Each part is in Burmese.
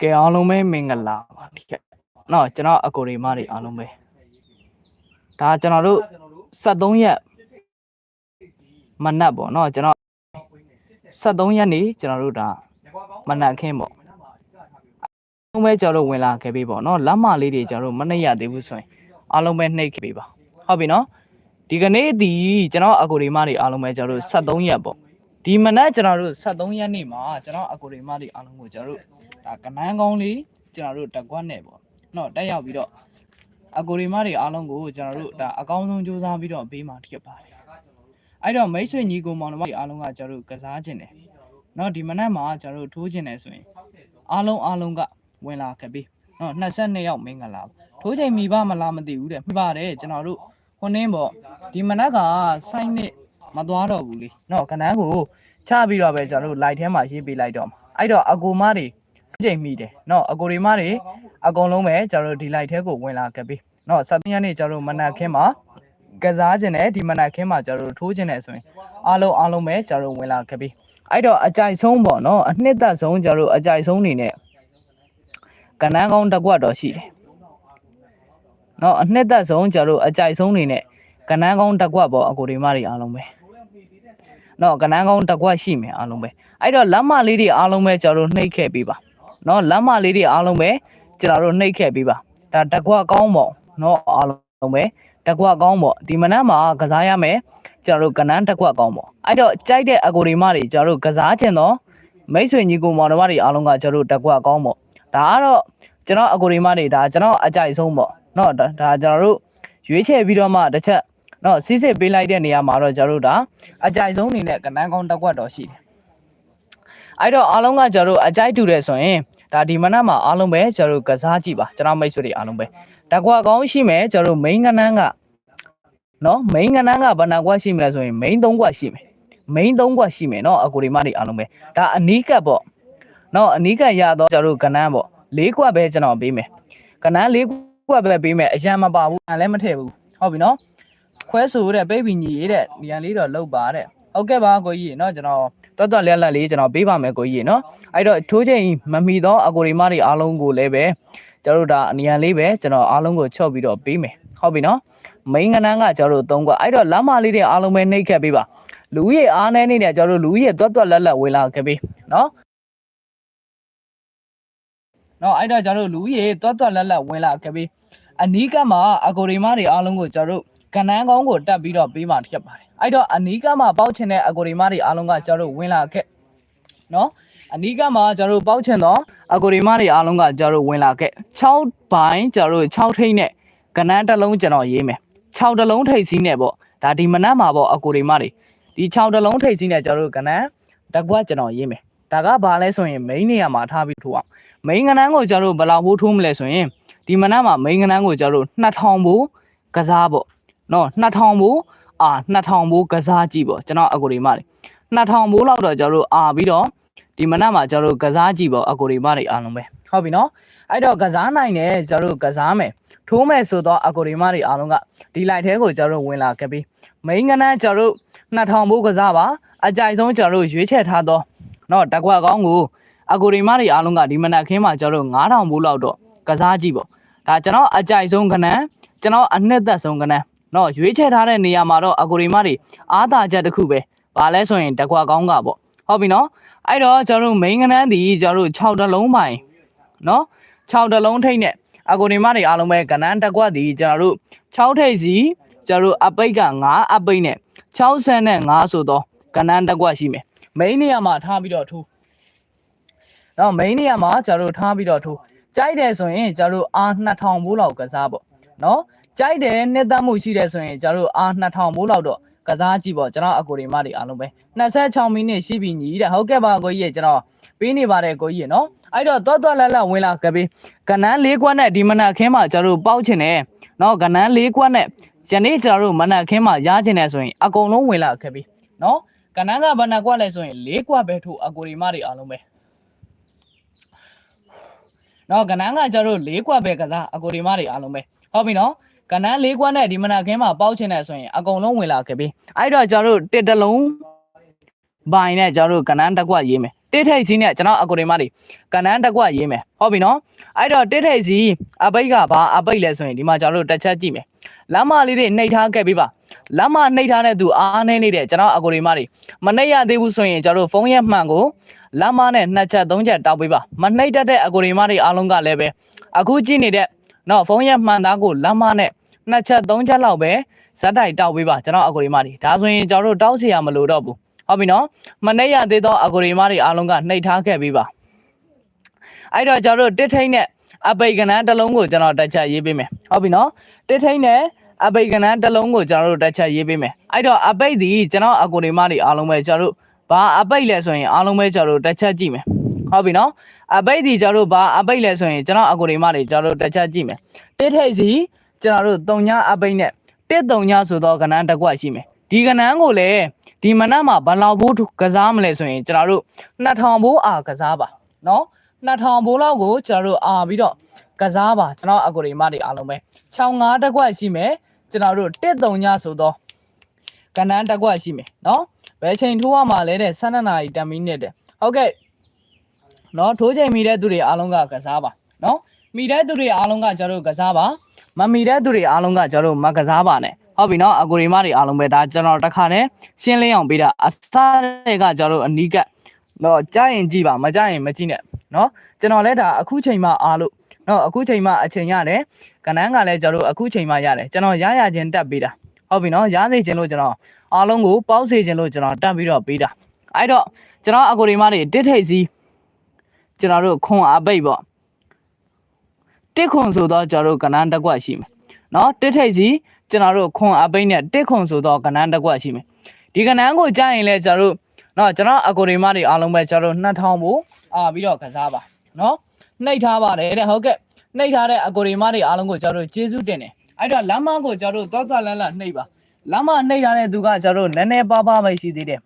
ကဲအားလုံးပဲမင်္ဂလာပါဒီကနော်ကျွန်တော်အကိုရီမတွေအားလုံးပဲဒါကျွန်တော်တို့73ရက်မနက်ပေါ့နော်ကျွန်တော်73ရက်နေ့ကျွန်တော်တို့ဒါမနက်ခင်းပေါ့အားလုံးပဲကျွန်တော်တို့ဝင်လာခဲ့ပြီပေါ့နော်လက်မလေးတွေကျွန်တော်တို့မနှိပ်ရသေးဘူးဆိုရင်အားလုံးပဲနှိပ်ခဲ့ပြီပါဟုတ်ပြီနော်ဒီကနေ့ဒီကျွန်တော်အကိုရီမတွေအားလုံးပဲကျွန်တော်တို့73ရက်ပေါ့ ဒီမနက်ကျွန်တော်တို့73ရက်နေ့မှာကျွန်တော်အကိုရီမတွေအားလုံးကိုကျွန်တော်တို့ဒါကနန်းကောင်းလေးကျွန်တော်တို့တက်ကွက်နဲ့ပေါ့နော်တက်ရောက်ပြီးတော့အကိုရီမတွေအားလုံးကိုကျွန်တော်တို့ဒါအကောင်းဆုံးစူးစမ်းပြီးတော့ပေးမှဖြစ်ပါတယ်အဲ့တော့မိတ်ဆွေညီကိုမောင်နှမတွေအားလုံးကကျွန်တော်တို့ကစားခြင်းတယ်နော်ဒီမနက်မှာကျွန်တော်တို့ထိုးခြင်းတယ်ဆိုရင်အားလုံးအားလုံးကဝင်လာခဲ့ပြီနော်22ယောက်မင်္ဂလာပါထိုးချိန်မိဘမလားမသိဘူးတဲ့မိပါတယ်ကျွန်တော်တို့ခုနင်းပေါ့ဒီမနက်ကစိုင်းနဲ့ မသွားတော့ဘူးလေနော်ကနန်းကိုချပြီးတော့ပဲကျွန်တော်တို့ light ထဲမှာရေးပေးလိုက်တော့မှာအဲ့တော့အကူမတွေချိန်မိတယ်နော်အကူတွေမတွေအကုန်လုံးပဲကျွန်တော်တို့ဒီ light ထဲကိုဝင်လာခဲ့ပြီနော်စတဲ့ရက်နေ့ကျွန်တော်တို့မနက်ခင်းမှာကစားခြင်းနဲ့ဒီမနက်ခင်းမှာကျွန်တော်တို့ထိုးခြင်းနဲ့ဆိုရင်အားလုံးအားလုံးပဲကျွန်တော်တို့ဝင်လာခဲ့ပြီအဲ့တော့အကြိုက်ဆုံးပေါ့နော်အနှစ်သက်ဆုံးကျွန်တော်တို့အကြိုက်ဆုံးနေနဲ့ကနန်းကောင်းတစ်ကွက်တော့ရှိတယ်နော်အနှစ်သက်ဆုံးကျွန်တော်တို့အကြိုက်ဆုံးနေနဲ့ကနန်းကောင်းတစ်ကွက်ပေါ့အကိုဒီမတွေအားလုံးပဲ နော်ကနန်းကောင်းတစ်ခွက်ရှိမယ်အားလုံးပဲအဲ့တော့လက်မလေးတွေအားလုံးပဲကျွန်တော်တို့နှိပ်ခဲ့ပေးပါနော်လက်မလေးတွေအားလုံးပဲကျွန်တော်တို့နှိပ်ခဲ့ပေးပါဒါတစ်ခွက်ကောင်းပေါ့နော်အားလုံးပဲတစ်ခွက်ကောင်းပေါ့ဒီမနက်မှာကစားရမယ်ကျွန်တော်တို့ကနန်းတစ်ခွက်ကောင်းပေါ့အဲ့တော့ကြိုက်တဲ့အကိုဒီမတွေကျွန်တော်တို့ကစားခြင်းတော့မိတ်ဆွေညီကိုမောင်နှမတွေအားလုံးကကျွန်တော်တို့တစ်ခွက်ကောင်းပေါ့ဒါကတော့ကျွန်တော်အကိုဒီမတွေဒါကျွန်တော်အကြိုက်ဆုံးပေါ့နော်ဒါကျွန်တော်တို့ရွေးချယ်ပြီးတော့မှတစ်ချက် เนาะစီးစစ်ပေးလိုက်တဲ့နေရာမှာတော့ကျွန်တော်တို့ဒါအကြိုက်ဆုံးအနေနဲ့ကနန်းကောင်းတကွတော့ရှိတယ်အဲ့တော့အားလုံးကကျွန်တော်တို့အကြိုက်တူတယ်ဆိုရင် ဒါဒီမနက်မှာအားလုံးပဲကျွန်တော်တို့ကစားကြည့်ပါကျွန်တော်မိတ်ဆွေတွေအားလုံးပဲတကွာကောင်းရှိမယ်ကျွန်တော်တို့ main ကနန်းကနော် main ကနန်းကဘယ်နှကွက်ရှိမလဲဆိုရင် main 3ကွက်ရှိမယ် main 3ကွက်ရှိမယ်နော်အကူဒီမတွေအားလုံးပဲဒါအနီးကပ်ပေါ့နော်အနီးကပ်ရတော့ကျွန်တော်တို့ကနန်းပေါ့၄ကွက်ပဲကျွန်တော်ပေးမယ်ကနန်း၄ကွက်ပဲပေးမယ်အရန်မပါဘူးအလည်းမထည့်ဘူးဟုတ်ပြီနော် ခွဲဆိုတဲ့ပိတ်ပင်ကြီးတဲ့နေရာလေးတော့လောက်ပါတဲ့ဟုတ်ကဲ့ပါကိုကြီးเนาะကျွန်တော်တော်တော်လက်လက်လေးကျွန်တော်ပေးပါမယ်ကိုကြီးเนาะအဲ့တော့ထိုးချိန်မမီတော့အကိုရီမတွေအားလုံးကိုလည်းပဲကျွန်တော်တို့ဒါအနီယံလေးပဲကျွန်တော်အားလုံးကိုချော့ပြီးတော့ပေးမယ်ဟုတ်ပြီနော်မိန်းကနန်းကကျွန်တော်တို့သုံးကွာအဲ့တော့လမ်းမလေးတွေအားလုံးပဲနှိပ်ခဲ့ပေးပါလူကြီးအားနေနေတယ်ကျွန်တော်တို့လူကြီးတွတ်တွတ်လက်လက်ဝင်လာခဲ့ပေးနော်နော်အဲ့တော့ကျွန်တော်တို့လူကြီးတွတ်တွတ်လက်လက်ဝင်လာခဲ့ပေးအနီးကမှာအကိုရီမတွေအားလုံးကိုကျွန်တော်တို့ ကနန်းကောင်းကိုတက်ပြီးတော့ပေးမှဖြစ်ပါတယ်အဲ့တော့အနီးကမှာပေါက်ချင်တဲ့အကိုရီမတွေအားလုံးကကျွန်တော်တို့ဝင်လာခဲ့နော်အနီးကမှာကျွန်တော်တို့ပေါက်ချင်တော့အကိုရီမတွေအားလုံးကကျွန်တော်တို့ဝင်လာခဲ့6ဘိုင်းကျွန်တော်တို့6ထိပ်နဲ့ကနန်းတစ်လုံးကျွန်တော်ရေးမယ်6တစ်လုံးထိပ်စီးနဲ့ပေါ့ဒါဒီမနက်မှာပေါ့အကိုရီမတွေဒီ6တစ်လုံးထိပ်စီးနဲ့ကျွန်တော်တို့ကနန်းတစ်ကွက်ကျွန်တော်ရေးမယ်ဒါကဘာလဲဆိုရင် main နေရာမှာထားပြီးထိုးအောင် main ကနန်းကိုကျွန်တော်တို့ဘယ်လောက်ဘူးထိုးမလဲဆိုရင်ဒီမနက်မှာ main ကနန်းကိုကျွန်တော်တို့2000ဘူးကစားပေါ့ နော်2000ဘူးအာ2000ဘူးကစားကြည့်ပေါ့ကျွန်တော်အကိုရီမတွေ2000ဘူးလောက်တော့ကျွန်တော်တို့အာပြီးတော့ဒီမနက်မှာကျွန်တော်တို့ကစားကြည့်ပေါ့အကိုတွေမတွေအားလုံးပဲဟုတ်ပြီနော်အဲ့တော့ကစားနိုင်တယ်ကျွန်တော်တို့ကစားမယ်ထိုးမယ်ဆိုတော့အကိုတွေမတွေအားလုံးကဒီလိုက်ထဲကိုကျွန်တော်တို့ဝင်လာခဲ့ပြီမိန်းကနန်းကျွန်တော်တို့2000ဘိုးကစားပါအကြိုက်ဆုံးကျွန်တော်တို့ရွေးချယ်ထားတော့နော်တကွက်ကောင်းကိုအကိုတွေမတွေအားလုံးကဒီမနက်ခင်းမှာကျွန်တော်တို့9000ဘိုးလောက်တော့ကစားကြည့်ပေါ့ဒါကျွန်တော်အကြိုက်ဆုံးကနန်းကျွန်တော်အနှစ်သက်ဆုံးကနန်း နော်ရွေးချယ်ထားတဲ့နေရာမှာတော့အဂိုရီမာတွေအားသာချက်တစ်ခုပဲဘာလဲဆိုရင်တကွာကောင်းကပေါ့ဟုတ်ပြီနော်အဲ့တော့ကျွန်တော်တို့ main ကနန်းဒီကျွန်တော်တို့6တလုံးပိုင်နော်6တလုံးထိတ်နဲ့အဂိုရီမာတွေအားလုံးပဲကနန်းတကွက်ဒီကျွန်တော်တို့6ထိတ်စီကျွန်တော်တို့အပိတ်က9အပိတ်နဲ့60နဲ့9ဆိုတော့ကနန်းတကွက်ရှိမယ် main နေရာမှာထားပြီးတော့ထိုးနော် main နေရာမှာကျွန်တော်တို့ထားပြီးတော့ထိုးကြိုက်တယ်ဆိုရင်ကျွန်တော်တို့အား2000ဘိုးလောက်ကစားပေါ့နော် ကြိုက်တယ်နှစ်သက်မှုရှိတယ်ဆိုရင်ကျွန်တော်တို့ R 2000ဘိုးလောက်တော့ကစားကြည့်ပေါ့ကျွန်တော်အကိုဒီမတွေအားလုံးပဲ26မိနစ်ရှိပြီညီတဲ့ဟုတ်ကဲ့ပါကိုကြီးရေကျွန်တော်ပေးနေပါတယ်ကိုကြီးရေနော်အဲ့တော့တော်တော်လက်လက်ဝင်လာခဲ့ပြီကနန်း၄ခွက်နဲ့ဒီမနက်ခင်းမှာကျွန်တော်တို့ပေါက်ချင်တယ်နော်ကနန်း၄ခွက်နဲ့ယနေ့ကျွန်တော်တို့မနက်ခင်းမှာရချင်တယ်ဆိုရင်အကုန်လုံးဝင်လာခဲ့ပြီနော်ကနန်းကဘယ်နှခွက်လဲဆိုရင်၄ခွက်ပဲထို့အကိုဒီမတွေအားလုံးပဲနော်ကနန်းကကျွန်တော်တို့၄ခွက်ပဲကစားအကိုဒီမတွေအားလုံးပဲဟုတ်ပြီနော် ကနန်းလေးခွက်နဲ့ဒီမနာခင်းမှာပေါက်ချင်တယ်ဆိုရင်အကုန်လုံးဝင်လာခဲ့ပြီအဲ့တော့ကျွန်တော်တို့တစ်တလုံးဘိုင်နဲ့ကျွန်တော်တို့ကနန်းတစ်ခွက်ရေးမယ်တစ်ထိတ်စီနဲ့ကျွန်တော်အကိုဒီမတွေကဏ္ဍတစ်ကွက်ရေးမယ်ဟုတ်ပြီနော်အဲ့တော့တစ်ထိတ်စီအပိတ်ကဘာအပိတ်လဲဆိုရင်ဒီမှာကျွန်တော်တို့တစ်ချက်ကြည့်မယ်လမ်းမလေးတွေနှိပ်ထားခဲ့ပြီးပါလမ်းမနှိပ်ထားတဲ့သူအားနေနေတဲ့ကျွန်တော်အကိုဒီမတွေမနှိပ်ရသေးဘူးဆိုရင်ကျွန်တော်တို့ဖုန်းရဲ့မှန်ကိုလမ်းမနဲ့နှစ်ချက်သုံးချက်တောက်ပေးပါမနှိပ်တတ်တဲ့အကိုဒီမတွေအားလုံးကလည်းပဲအခုကြည့်နေတဲ့နော်ဖုန်းရဲ့မှန်သားကိုလမ်းမနဲ့ မှတ်ချက်၃ချက်လောက်ပဲဇက်တိုက်တောက်ပေးပါကျွန်တော်အကူရီမာတွေဒါဆိုရင်ကျွန်တော်တို့တောက်စီရမလို့တော့ဘူးဟုတ်ပြီနော်မနေ့ရသေးသောအကူရီမာတွေအားလုံးကနှိပ်ထားခဲ့ပြီးပါအဲ့တော့ကျွန်တော်တို့တစ်ထိန်နဲ့အပိတ်ကဏ္ဍတစ်လုံးကိုကျွန်တော်တက်ချက်ရေးပေးမယ်ဟုတ်ပြီနော်တစ်ထိန်နဲ့အပိတ်ကဏ္ဍတစ်လုံးကိုကျွန်တော်တို့တက်ချက်ရေးပေးမယ်အဲ့တော့အပိတ်ဒီကျွန်တော်အကူရီမာတွေအားလုံးပဲကျွန်တော်တို့ဘာအပိတ်လဲဆိုရင်အားလုံးပဲကျွန်တော်တို့တက်ချက်ကြည့်မယ်ဟုတ်ပြီနော်အပိတ်ဒီကျွန်တော်တို့ဘာအပိတ်လဲဆိုရင်ကျွန်တော်အကူရီမာတွေကျွန်တော်တို့တက်ချက်ကြည့်မယ်တစ်ထိန်စီ ကျွန်တော်တို့တုံညာအပိတ်နဲ့တစ်တုံညာဆိုတော့ကနန်းတစ်ကွက်ရှိမယ်ဒီကနန်းကိုလည်းဒီမနက်မှာဘယ်လောက်ဘိုးကစားမလဲဆိုရင်ကျွန်တော်တို့2000ဘိုးအာကစားပါနော်2000ဘိုးလောက်ကိုကျွန်တော်တို့အာပြီးတော့ကစားပါကျွန်တော်အကိုဒီမတွေအားလုံးပဲ65တစ်ကွက်ရှိမယ်ကျွန်တော်တို့တစ်တုံညာဆိုတော့ကနန်းတစ်ကွက်ရှိမယ်နော်ဘယ်ချိန်ထိုးရမှာလဲတဲ့12နာရီ10မိနစ်တဲ့ဟုတ်ကဲ့နော်ထိုးချိန်မိတဲ့သူတွေအားလုံးကကစားပါနော်မိတဲ့သူတွေအားလုံးကကျွန်တော်တို့ကစားပါ မမိတဲ့သူတွေအားလုံးကကျွန်တော်တို့မကစားပါနဲ့ဟုတ်ပြီနော်အကိုရီမတွေအားလုံးပဲဒါကျွန်တော်တစ်ခါတည်းရှင်းလင်းအောင်ပေးတာအစားတွေကကျွန်တော်တို့အနီးကပ်တော့ကြားရင်ကြည့်ပါမကြားရင်မကြည့်နဲ့နော်ကျွန်တော်လည်းဒါအခုချိန်မှအားလို့နော်အခုချိန်မှအချိန်ရတယ်ကနန်းကလည်းကျွန်တော်တို့အခုချိန်မှရတယ်ကျွန်တော်ရရချင်းတက်ပေးတာဟုတ်ပြီနော်ရစေခြင်းလို့ကျွန်တော်အားလုံးကိုပေါင်းစေခြင်းလို့ကျွန်တော်တက်ပြီးတော့ပေးတာအဲ့တော့ကျွန်တော်အကိုရီမတွေတစ်ထိပ်စီကျွန်တော်တို့ခွန်အပိတ်ပေါ့ တစ်ခွန်ဆိုတော့ကျွန်တော်တို့ကနန်းတစ်ကွက်ရှိမယ်နော်တစ်ထိပ်စီကျွန်တော်တို့ခွန်အပိတ်နဲ့တစ်ခွန်ဆိုတော့ကနန်းတစ်ကွက်ရှိမယ်ဒီကနန်းကိုကြားရင်လည်းကျွန်တော်တို့နော်ကျွန်တော်အကိုရီမတွေအားလုံးပဲကျွန်တော်တို့2000ဘူးအာပြီးတော့ကစားပါနော်နှိပ်ထားပါတယ်တဲ့ဟုတ်ကဲ့နှိပ်ထားတဲ့အကိုရီမတွေအားလုံးကိုကျွန်တော်တို့ကျေးဇူးတင်တယ်အဲ့တော့လမ်းမကိုကျွန်တော်တို့သွားသွားလန်းလန်းနှိပ်ပါလမ်းမနှိပ်ထားတဲ့သူကကျွန်တော်တို့နည်းနည်းပါးပါးပဲရှိသေးတယ်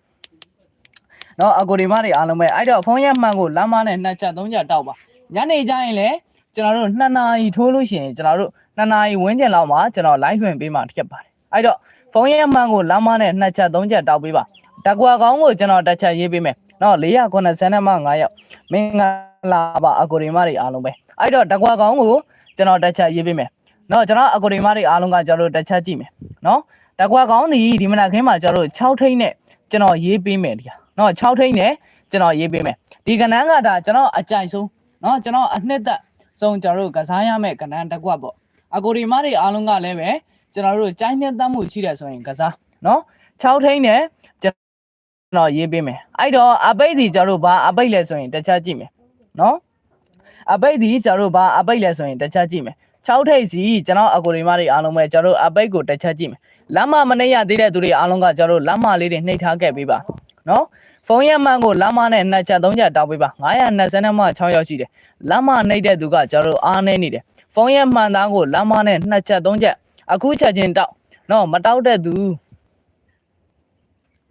နော်အကိုရီမတွေအားလုံးပဲအဲ့တော့ဖုန်းရက်မှန်ကိုလမ်းမနဲ့နှစ်ချက်သုံးချက်တောက်ပါညနေကျရင်လည်း ကျွန်တော်တို့2နာရီထိုးလို့ရှိရင်ကျွန်တော်တို့2နာရီဝန်းကျင်လောက်မှာကျွန်တော် live ထွင်ပေးမှဖြစ်ပါတယ်အဲ့တော့ဖုန်းရက်မှန်ကိုလမ်းမနဲ့နှစ်ချက်သုံးချက်တောက်ပေးပါတကွာကောင်းကိုကျွန်တော်တစ်ချက်ရေးပေးမယ်နော်490မှ9ရောက်မင်္ဂလာပါအကိုရီမတွေအားလုံးပဲအဲ့တော့တကွာကောင်းကိုကျွန်တော်တစ်ချက်ရေးပေးမယ်နော်ကျွန်တော်အကိုရီမတွေအားလုံးကကျွန်တော်တို့တစ်ချက်ကြည့်မယ်နော်တကွာကောင်းဒီဒီမနက်ခင်းမှာကျွန်တော်တို့6ထိန်းနဲ့ကျွန်တော်ရေးပေးမယ်ဒီဟာနော်6ထိန်းနဲ့ကျွန်တော်ရေးပေးမယ်ဒီကဏ္ဍကဒါကျွန်တော်အကြိုက်ဆုံးနော်ကျွန်တော်အနှစ်သက် ဆုံးကျွန်တော်တို့ကစားရမယ့်ကဏ္ဍတစ်ကွက်ပေါ့အကိုရီမတွေအားလုံးကလည်းပဲကျွန်တော်တို့ကြိုင်းနဲ့တတ်မှုရှိတယ်ဆိုရင်ကစားနော်6ထိန်းနဲ့ကျွန်တော်ရေးပေးမယ်အဲ့တော့အပိတ်ဒီကျွန်တော်တို့ဘာအပိတ်လဲဆိုရင်တစ်ချက်ကြည့်မယ်နော်အပိတ်ဒီကျွန်တော်တို့ဘာအပိတ်လဲဆိုရင်တစ်ချက်ကြည့်မယ်6ထိပ်စီကျွန်တော်အကိုရီမတွေအားလုံးပဲကျွန်တော်တို့အပိတ်ကိုတစ်ချက်ကြည့်မယ်လမ်းမမနေရသေးတဲ့သူတွေအားလုံးကကျွန်တော်တို့လမ်းမလေးတွေနှိပ်ထားခဲ့ပေးပါ နော်ဖုန်းရမှန်ကိုလမ်းမနဲ့နှစ်ချက်သုံးချက်တောက်ပေးပါ920မှ6ရောက်ရှိတယ်လမ်းမနှိပ်တဲ့သူကကျွန်တော်တို့အားနေနေတယ်ဖုန်းရမှန်သားကိုလမ်းမနဲ့နှစ်ချက်သုံးချက်အခုချက်ချင်းတောက်နော်မတောက်တဲ့သူ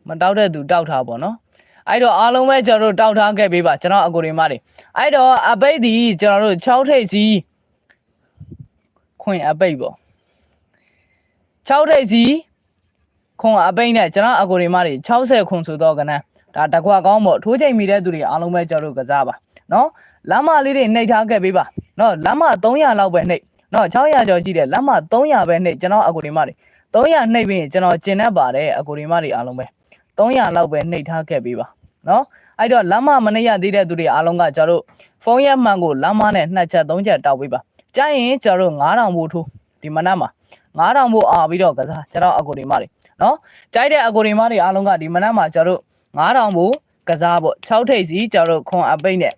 မတောက်တဲ့သူတောက်ထားပါနော်အဲ့တော့အားလုံးပဲကျွန်တော်တို့တောက်ထားခဲ့ပေးပါကျွန်တော်အကိုရီမတွေအဲ့တော့အပိတ်ဒီကျွန်တော်တို့6ထိပ်စီခွင်အပိတ်ပေါ့6ထိပ်စီ ခွန်အပိတ်နဲ့ကျွန်တော်အကိုရီမတွေ60ခွန်ဆိုတော့ကနန်းဒါတကွာကောင်းပေါ့ထိုးချိန်မိတဲ့သူတွေအားလုံးပဲကျွန်တော်တို့ကစားပါနော်လမ်းမလေးတွေနှိပ်ထားခဲ့ပေးပါနော်လမ်းမ300လောက်ပဲနှိပ်နော်600ကျော်ရှိတယ်လမ်းမ300ပဲနှိပ်ကျွန်တော်အကိုရီမတွေ300နှိပ်ပြီးရင်ကျွန်တော်ကျင်တတ်ပါတယ်အကိုရီမတွေအားလုံးပဲ300လောက်ပဲနှိပ်ထားခဲ့ပေးပါနော်အဲ့တော့လမ်းမမနှိပ်ရသေးတဲ့သူတွေအားလုံးကကျွန်တော်တို့ဖုန်းရက်မှန်ကိုလမ်းမနဲ့နှစ်ချက်သုံးချက်တောက်ပေးပါကြာရင်ကျွန်တော်တို့9000ဘို့ထိုးဒီမနက်မှာ 9000ဘို့အာပြီးတော့ကစားကျွန်တော်အကိုရီမတွေနော်ကြိုက်တဲ့အကိုရီမတွေအားလုံးကဒီမနက်မှာကျွန်တော်တို့9000ဘို့ကစားပေါ့6ထိပ်စီကျွန်တော်တို့ခွန်အပိတ်နဲ့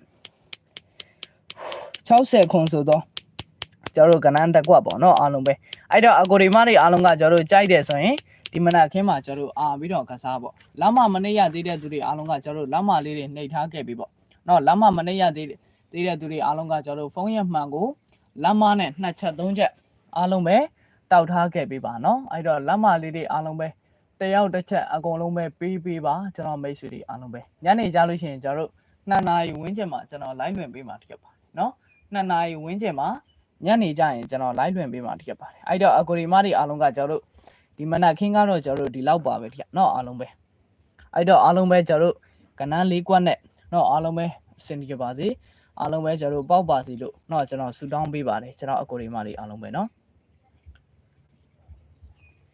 60ခွန်ဆိုတော့ကျွန်တော်တို့ကနန်းတက်ကွက်ပေါ့နော်အားလုံးပဲအဲ့တော့အကိုရီမတွေအားလုံးကကျွန်တော်တို့ကြိုက်တယ်ဆိုရင်ဒီမနက်ခင်းမှာကျွန်တော်တို့အာပြီးတော့ကစားပေါ့လမ်းမမနေရသေးတဲ့သူတွေအားလုံးကကျွန်တော်တို့လမ်းမလေးတွေနှိပ်ထားခဲ့ပြီပေါ့နော်လမ်းမမနေရသေးတဲ့သေးတဲ့သူတွေအားလုံးကကျွန်တော်တို့ဖုန်းရမှန်ကိုလမ်းမနဲ့နှစ်ချက်သုံးချက်အားလုံးပဲ တောက်ထားခဲ့ပြီပါနော်အဲ့တော့လမ်းမလေးတွေအားလုံးပဲတယောက်တစ်ချက်အကုန်လုံးပဲပေးပေးပါကျွန်တော်မိတ်ဆွေတွေအားလုံးပဲညနေကြလို့ရှိရင်ကျွန်တော်တို့နှစ်နာရီဝန်းကျင်မှာကျွန်တော် live လွှင့်ပေးမှာဖြစ်ပါတယ်နော်နှစ်နာရီဝန်းကျင်မှာညနေကြရင်ကျွန်တော် live လွှင့်ပေးမှာဖြစ်ပါတယ်အဲ့တော့အကိုရီမတွေအားလုံးကကျွန်တော်တို့ဒီမနက်ခင်းကတော့ကျွန်တော်တို့ဒီလောက်ပါပဲခင်ဗျနော်အားလုံးပဲအဲ့တော့အားလုံးပဲကျွန်တော်တို့ကနန်းလေးကွက်နဲ့နော်အားလုံးပဲအဆင်ပြေပါစေအားလုံးပဲကျွန်တော်တို့ပေါက်ပါစီလို့နော်ကျွန်တော်ဆူတောင်းပေးပါတယ်ကျွန်တော်အကိုဒီမလေးအားလုံးပဲနော်